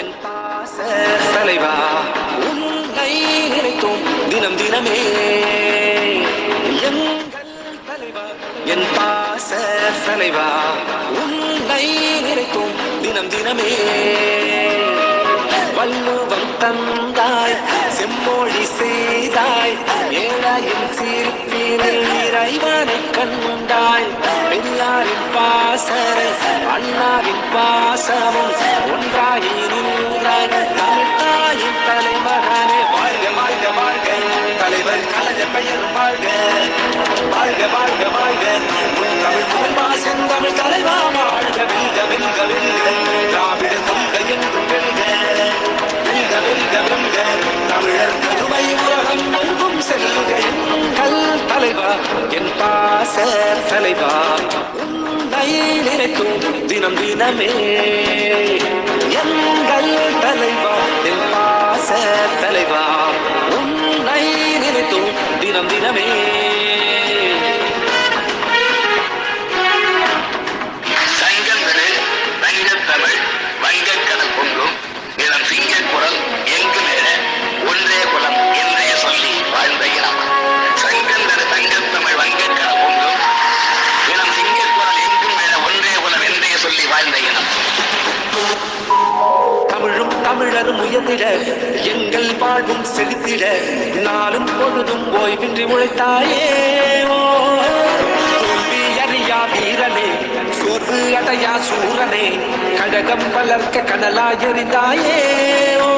என் பாச தலைவா உன்னை நினைத்தோம் தினம் தினமே. எங்கள் தலைவா என் பாச தலைவா உன்னை நினைத்தோம் தினம் தினமே. வள்ளுவம் தந்தாய் செம்மொழி செய்தாய் ஏழையின் சிரிப்பினில் இறைவனை கண்டாய். பெரியாரின் பாசரை அண்ணாவின் பாசமும் தலைவா. உன்னை நினைக்கும் தினம் தினமே. தினம் சொல்லி வாழ்ந்த இனம். தமிழரும் உயர்ந்திட எங்கள் வாழ்வும் செலுத்திட நாளும் பொழுதும் ஓய்வின்றி உழைத்தாயே. தோல்வி அறியா வீரனே சோர்வு அடையா சூரனே கழகம் வளர்க்க கனலா எறிந்தாயே ஓ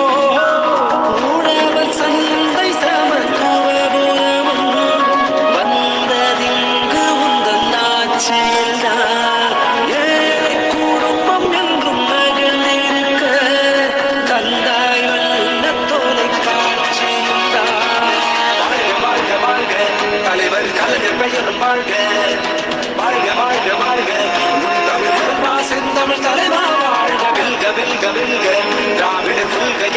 ஊழாமல் தலைவர் கலைஞர் பெயரும் வாழ்க வாழ்க. வாழ்க வாழ்க தமிழ் தலைவா வாழ்க வெல்க வெல்க வெல்க. திராவிட கொள்கை